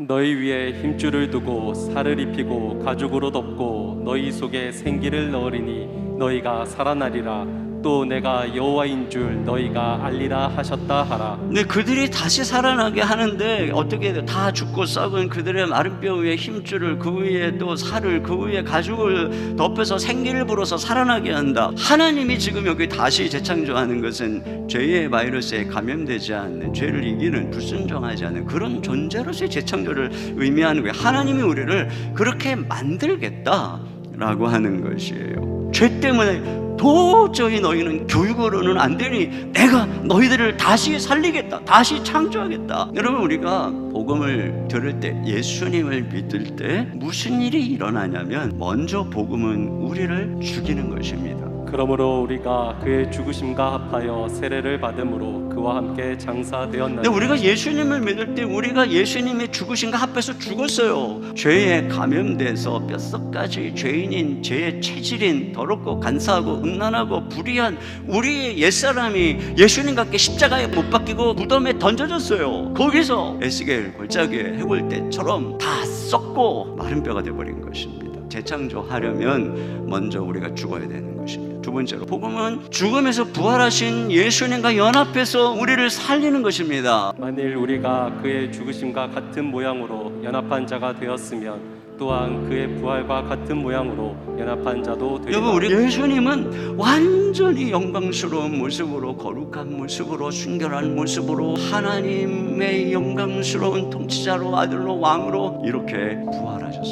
너희 위에 힘줄을 두고 살을 입히고 가죽으로 덮고 너희 속에 생기를 넣으리니 너희가 살아나리라 또 내가 여호와인 줄 너희가 알리라 하셨다 하라 근데 그들이 다시 살아나게 하는데 어떻게 해요? 다 죽고 썩은 그들의 마른 뼈 위에 힘줄을 그 위에 또 살을 그 위에 가죽을 덮여서 생기를 불어서 살아나게 한다. 하나님이 지금 여기 다시 재창조하는 것은 죄의 바이러스에 감염되지 않는 죄를 이기는 불순종하지 않는 그런 존재로서의 재창조를 의미하는 거예요. 하나님이 우리를 그렇게 만들겠다 라고 하는 것이에요. 죄 때문에 도저히 너희는 교육으로는 안 되니 내가 너희들을 다시 살리겠다. 다시 창조하겠다. 여러분 우리가 복음을 들을 때 예수님을 믿을 때 무슨 일이 일어나냐면 먼저 복음은 우리를 죽이는 것입니다. 그러므로 우리가 그의 죽으심과 합하여 세례를 받음으로 그와 함께 장사되었나니 근데 우리가 예수님을 믿을 때 우리가 예수님의 죽으신가 합해서 죽었어요. 죄에 감염돼서 뼛속까지 죄인인 죄의 체질인 더럽고 간사하고 음란하고 불의한 우리의 옛사람이 예수님과 함께 십자가에 못 박히고 무덤에 던져졌어요. 거기서 에스겔 골짜기에 해볼 때처럼 다 썩고 마른 뼈가 돼버린 것입니다. 재창조하려면 먼저 우리가 죽어야 되는 것입니다. 두 번째로 복음은 죽음에서 부활하신 예수님과 연합해서 우리를 살리는 것입니다. 만일 우리가 그의 죽으심과 같은 모양으로 연합한 자가 되었으면 또한 그의 부활과 같은 모양으로 연합한 자도 되리라 여러분 우리 예수님은 완전히 영광스러운 모습으로 거룩한 모습으로 순결한 모습으로 하나님의 영광스러운 통치자로 아들로 왕으로 이렇게 부활하셨습니다.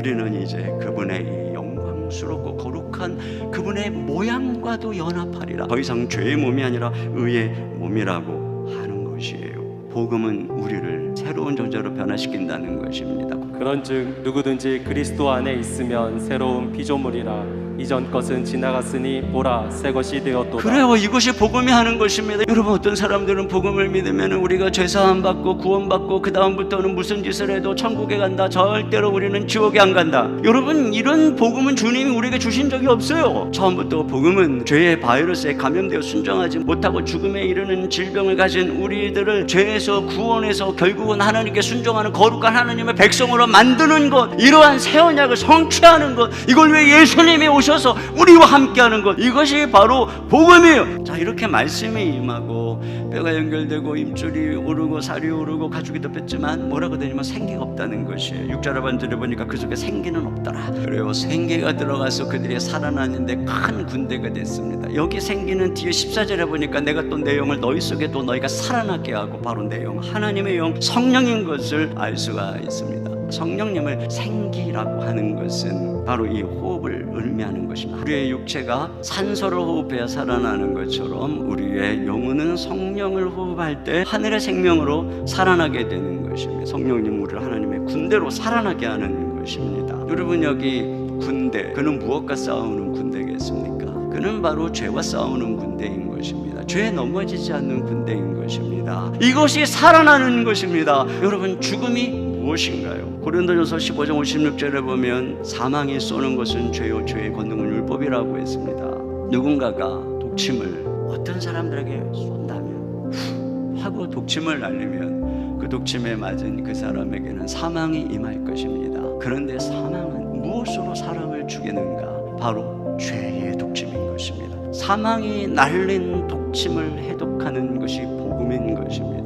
우리는 이제 그분의 이 영광스럽고 거룩한 그분의 모양과도 연합하리라. 더 이상 죄의 몸이 아니라 의의 몸이라고 하는 것이에요. 복음은 우리를 새로운 존재로 변화시킨다는 것입니다. 그런즉 누구든지 그리스도 안에 있으면 새로운 피조물이라 이전 것은 지나갔으니 보라 새 것이 되었도다 그래요. 이것이 복음이 하는 것입니다. 여러분 어떤 사람들은 복음을 믿으면 우리가 죄 사함 받고 구원 받고 그 다음부터는 무슨 짓을 해도 천국에 간다. 절대로 우리는 지옥에 안 간다. 여러분 이런 복음은 주님이 우리에게 주신 적이 없어요. 처음부터 복음은 죄의 바이러스에 감염되어 순종하지 못하고 죽음에 이르는 질병을 가진 우리들을 죄에서 구원해서 결국은 하나님께 순종하는 거룩한 하나님의 백성으로 만드는 것 이러한 새 언약을 성취하는 것 이걸 왜 예수님이 오셔 서 우리와 함께하는 것 이것이 바로 복음이에요. 자 이렇게 말씀이 임하고 뼈가 연결되고 임줄이 오르고 살이 오르고 가죽이 덮였지만 뭐라고 되냐면 생기가 없다는 것이에요. 육자를 반들여 보니까 그 속에 생기는 없더라. 그래요. 생기가 들어가서 그들이 살아났는데 큰 군대가 됐습니다. 여기 생기는 뒤에 14절에 보니까 내가 또 내 영을 너희 속에 또 너희가 살아나게 하고 바로 내 영, 하나님의 영, 성령인 것을 알 수가 있습니다. 성령님을 생기라고 하는 것은 바로 이 호흡을 의미하는 것입니다. 우리의 육체가 산소를 호흡해야 살아나는 것처럼 우리의 영혼은 성령을 호흡할 때 하늘의 생명으로 살아나게 되는 것입니다. 성령님 우리를 하나님의 군대로 살아나게 하는 것입니다. 여러분 여기 군대 그는 무엇과 싸우는 군대겠습니까? 그는 바로 죄와 싸우는 군대인 것입니다. 죄에 넘어지지 않는 군대인 것입니다. 이것이 살아나는 것입니다. 여러분 죽음이 무엇인가요? 고린도전서 15장 56절에 보면 사망이 쏘는 것은 죄요 죄의 권능은 율법이라고 했습니다. 누군가가 독침을 어떤 사람들에게 쏜다면 후 하고 독침을 날리면 그 독침에 맞은 그 사람에게는 사망이 임할 것입니다. 그런데 사망은 무엇으로 사람을 죽이는가? 바로 죄의 독침인 것입니다. 사망이 날린 독침을 해독하는 것이 복음인 것입니다.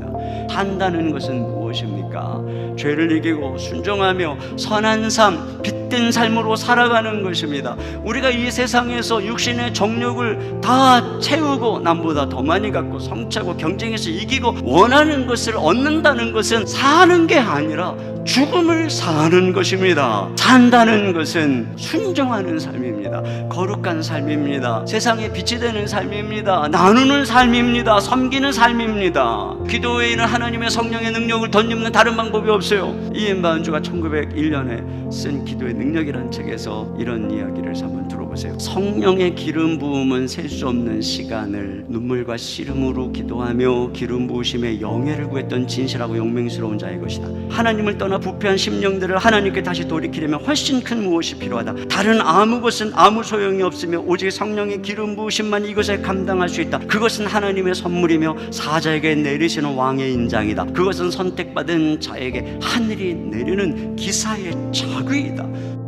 산다는 것은 무엇입니까? 죄를 이기고 순종하며 선한 삶, 빛된 삶으로 살아가는 것입니다. 우리가 이 세상에서 육신의 정욕을 다 채우고 남보다 더 많이 갖고 성차고 경쟁해서 이기고 원하는 것을 얻는다는 것은 사는 게 아니라 죽음을 사는 것입니다. 산다는 것은 순종하는 삶입니다. 거룩한 삶입니다. 세상에 빛이 되는 삶입니다. 나누는 삶입니다. 섬기는 삶입니다. 기도회에는 하나님의 성령의 능력을 덧입는 다른 방법이 없어요. 이엔 바운주가 1901년에 쓴 기도의 능력이라는 책에서 이런 이야기를 한번 들어보세요. 성령의 기름 부음은 셀 수 없는 시간을 눈물과 씨름으로 기도하며 기름 부으심의 영예를 구했던 진실하고 용맹스러운 자의 것이다. 하나님을 떠나 허물되거나 부패한 심령들을 하나님께 다시 돌이키려면 훨씬 큰 무엇이 필요하다. 다른 아무 것은 아무 소용이 없으며 오직 성령의 기름 부으심만 이것을 감당할 수 있다. 그것은 하나님의 선물이며 사자에게 내리시는 왕의 인장이다. 그것은 선택받은 자에게 하늘이 내리는 기사의 자귀이다.